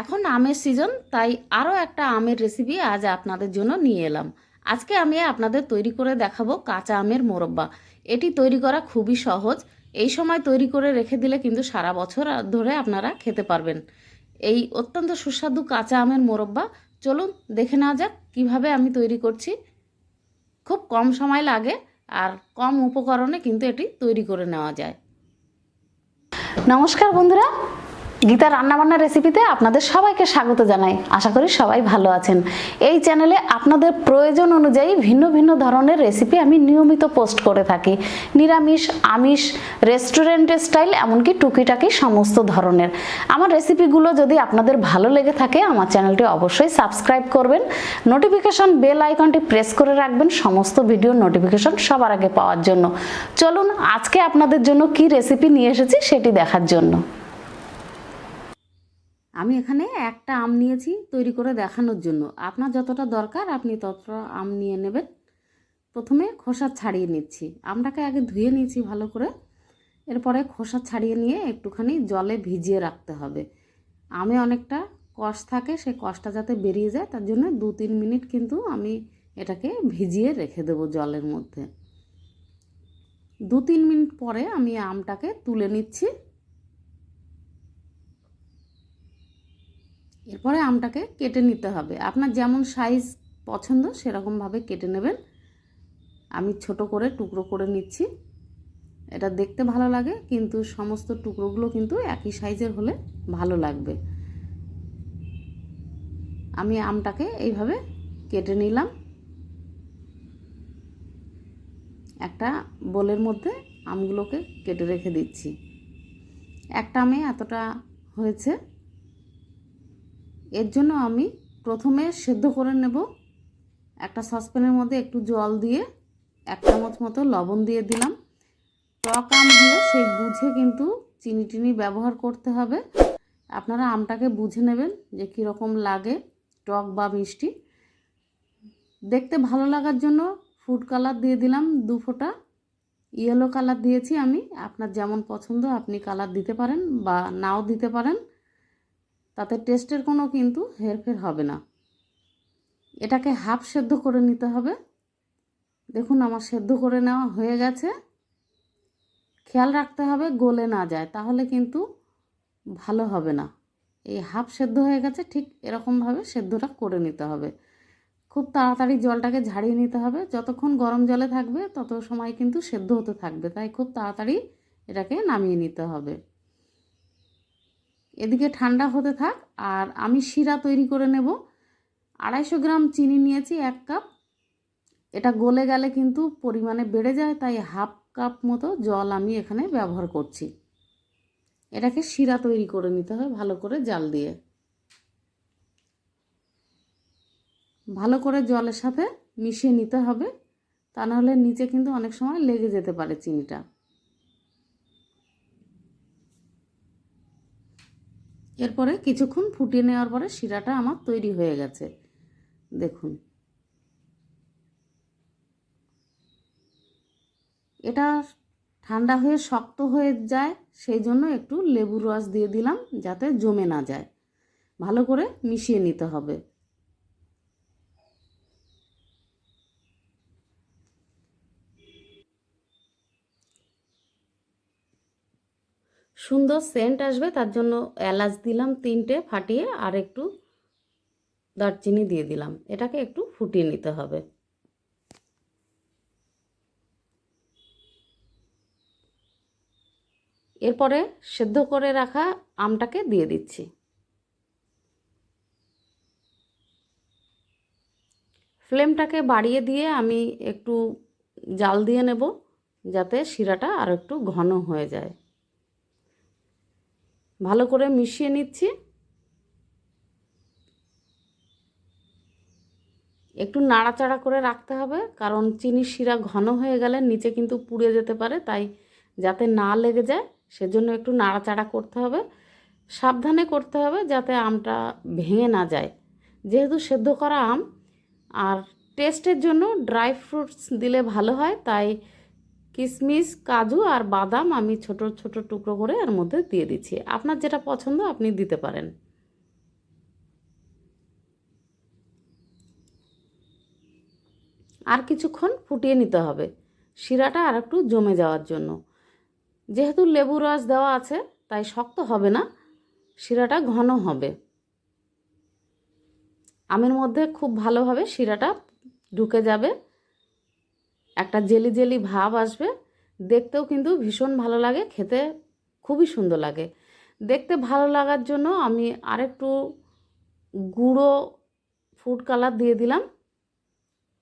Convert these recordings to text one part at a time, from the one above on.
এখন আমের সিজন তাই আরও একটা আমের রেসিপি আজ আপনাদের জন্য নিয়ে এলাম। আজকে আমি আপনাদের তৈরি করে দেখাবো কাঁচা আমের মোরব্বা। এটি তৈরি করা খুবই সহজ। এই সময় তৈরি করে রেখে দিলে কিন্তু সারা বছর ধরে আপনারা খেতে পারবেন। এই অত্যন্ত সুস্বাদু কাঁচা আমের মোরব্বা। চলুন দেখে নেওয়া যাক কীভাবে আমি তৈরি করছি। খুব কম সময় লাগে আর কম উপকরণে কিন্তু এটি তৈরি করে নেওয়া যায়। নমস্কার বন্ধুরা গীতা রান্নাবান্না রেসিপিতে আপনাদের সবাইকে স্বাগত জানাই। আশা করি সবাই ভালো আছেন। এই চ্যানেলে আপনাদের প্রয়োজন অনুযায়ী ভিন্ন ভিন্ন ধরনের রেসিপি আমি নিয়মিত পোস্ট করে থাকি। নিরামিষ, আমিষ রেস্টুরেন্টের স্টাইল এমনকি টুকিটাকি সমস্ত ধরনের। আমার রেসিপিগুলো যদি আপনাদের ভালো লেগে থাকে, আমার চ্যানেলটি অবশ্যই সাবস্ক্রাইব করবেন। নোটিফিকেশন বেল আইকনটি প্রেস করে রাখবেন, সমস্ত ভিডিও নোটিফিকেশন সবার আগে পাওয়ার জন্য। চলুন, আজকে আপনাদের জন্য কি রেসিপি নিয়ে এসেছি সেটি দেখার জন্য। আমি এখানে একটা আম নিয়েছি তৈরি করে দেখানোর জন্য। আপনার যতটা দরকার আপনি ততটা আম নিয়ে নেবেন। প্রথমে খোসা ছাড়িয়ে নিচ্ছি। আমটাকে আগে ধুয়ে নিয়েছি ভালো করে। এরপরে খোসা ছাড়িয়ে নিয়ে একটুখানি জলে ভিজিয়ে রাখতে হবে। আমে অনেকটা কষ থাকে সেই কষটা যাতে বেরিয়ে যায়, তার জন্য দু তিন মিনিট কিন্তু আমি এটাকে ভিজিয়ে রেখে দেবো জলের মধ্যে। দু তিন মিনিট পরে আমি আমটাকে তুলে নিচ্ছি। এরপরে আমটাকে কেটে নিতে হবে। আপনার যেমন সাইজ পছন্দ, সেরকমভাবে কেটে নেবেন। আমি ছোট করে টুকরো করে নিচ্ছি। এটা দেখতে ভালো লাগে, কিন্তু সমস্ত টুকরোগুলো কিন্তু একই সাইজের হলে ভালো লাগবে। আমি আমটাকে এইভাবে কেটে নিলাম। একটা বোলের মধ্যে আমগুলোকে কেটে রেখে দিচ্ছি। একটা আমে এতটা হয়েছে। এর জন্য আমি প্রথমে সেদ্ধ করে নেব একটা সসপ্যানের মধ্যে একটু জল দিয়ে এক চামচ মতো লবণ দিয়ে দিলাম। টক আম হলে সেই বুঝে কিন্তু চিনি টিনি ব্যবহার করতে হবে। আপনারা আমটাকে বুঝে নেবেন যে কীরকম লাগে টক বা মিষ্টি। দেখতে ভালো লাগার জন্য ফুড কালার দিয়ে দিলাম দু ফোঁটা। ইয়েলো কালার দিয়েছি আমি। আপনার যেমন পছন্দ, আপনি কালার দিতে পারেন বা নাও দিতে পারেন। তাতে টেস্টের কোনো কিন্তু হেরফের হবে না। এটাকে হাফ সেদ্ধ করে নিতে হবে। দেখুন আমার সেদ্ধ করে নেওয়া হয়ে গেছে। খেয়াল রাখতে হবে গলে না যায়, তাহলে কিন্তু ভালো হবে না। এই হাফ সেদ্ধ হয়ে গেছে, ঠিক এরকমভাবে সেদ্ধটা করে নিতে হবে। খুব তাড়াতাড়ি জলটাকে ঝাড়িয়ে নিতে হবে। যতক্ষণ গরম জলে থাকবে, তত সময় কিন্তু সেদ্ধ হতে থাকবে, তাই খুব তাড়াতাড়ি এটাকে নামিয়ে নিতে হবে। এদিকে ঠান্ডা হতে থাক, আর আমি শিরা তৈরি করে নেব। আড়াইশো গ্রাম চিনি নিয়েছি, এক কাপ। এটা গলে গেলে কিন্তু পরিমাণে বেড়ে যায়, তাই হাফ কাপ মতো জল আমি এখানে ব্যবহার করছি। এটাকে শিরা তৈরি করে নিতে হয় ভালো করে জাল দিয়ে। ভালো করে জলের সাথে মিশিয়ে নিতে হবে, তা নাহলে নিচে কিন্তু অনেক সময় লেগে যেতে পারে চিনিটা। এরপরে কিছুক্ষণ ফুটিয়ে নেওয়ার পরে শিরাটা আমার তৈরি হয়ে গেছে। দেখুন। এটা ঠান্ডা হয়ে শক্ত হয়ে যায়, সেই জন্য একটু লেবুর রস দিয়ে দিলাম যাতে জমে না যায়। ভালো করে মিশিয়ে নিতে হবে। সুন্দর সেন্ট আসবে, তার জন্য এলাচ দিলাম তিনটে ফাটিয়ে আর একটু দারচিনি দিয়ে দিলাম। এটাকে একটু ফুটিয়ে নিতে হবে। এরপরে সেদ্ধ করে রাখা আমটাকে দিয়ে দিচ্ছি। ফ্লেমটাকে বাড়িয়ে দিয়ে আমি একটু জাল দিয়ে নেব, যাতে শিরাটা আর একটু ঘন হয়ে যায়। ভালো করে মিশিয়ে নিচ্ছি। একটু নাড়াচাড়া করে রাখতে হবে, কারণ চিনির শিরা ঘন হয়ে গেলে নিচে কিন্তু পুড়ে যেতে পারে, তাই যাতে না লেগে যায়, সেজন্য একটু নাড়াচাড়া করতে হবে। সাবধানে করতে হবে যাতে আমটা ভেঙে না যায়। যেহেতু সেদ্ধ করা আম, আর টেস্টের জন্য ড্রাই ফ্রুটস দিলে ভালো হয়, তাই কিশমিশ কাজু আর বাদাম আমি ছোট ছোট টুকরো করে এর মধ্যে দিয়ে দিচ্ছি। আপনার যেটা পছন্দ আপনি দিতে পারেন। আর কিছুক্ষণ ফুটিয়ে নিতে হবে। শিরাটা আর একটু জমে যাওয়ার জন্য। যেহেতু লেবু রস দেওয়া আছে, তাই শক্ত হবে না, শিরাটা ঘন হবে। আমের মধ্যে খুব ভালোভাবে শিরাটা ঢুকে যাবে। একটা জেলি জেলি ভাব আসবে। দেখতেও কিন্তু ভীষণ ভালো লাগে, খেতে খুবই সুন্দর লাগে। দেখতে ভালো লাগার জন্য আমি আরেকটু গুঁড়ো ফুড কালার দিয়ে দিলাম।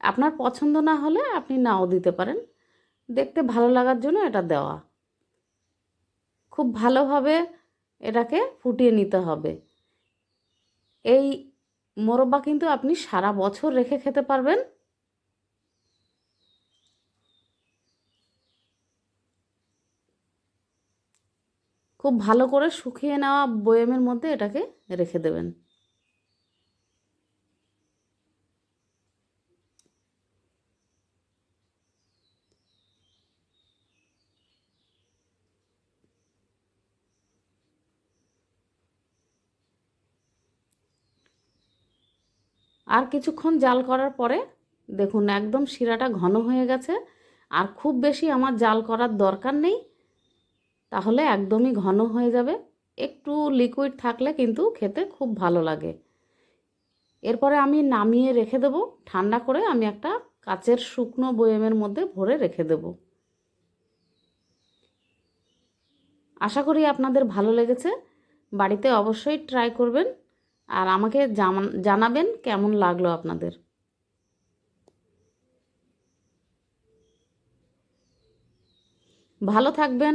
আপনার পছন্দ না হলে আপনি নাও দিতে পারেন। দেখতে ভালো লাগার জন্য এটা দেওয়া। খুব ভালোভাবে এটাকে ফুটিয়ে নিতে হবে। এই মোরব্বা কিন্তু আপনি সারা বছর রেখে খেতে পারবেন। খুব ভালো করে শুকিয়ে নেওয়া বয়েমের মধ্যে এটাকে রেখে দেবেন। আর কিছুক্ষণ জাল করার পরে দেখুন একদম শিরাটা ঘন হয়ে গেছে। আর খুব বেশি আমার জাল করার দরকার নেই। তাহলে একদমই ঘন হয়ে যাবে। একটু লিকুইড থাকলে কিন্তু খেতে খুব ভালো লাগে। এরপরে আমি নামিয়ে রেখে দেবো। ঠান্ডা করে আমি একটা কাচের শুকনো বয়েমের মধ্যে ভরে রেখে দেব। আশা করি আপনাদের ভালো লেগেছে। বাড়িতে অবশ্যই ট্রাই করবেন আর আমাকে জানাবেন কেমন লাগল আপনাদের। ভালো থাকবেন।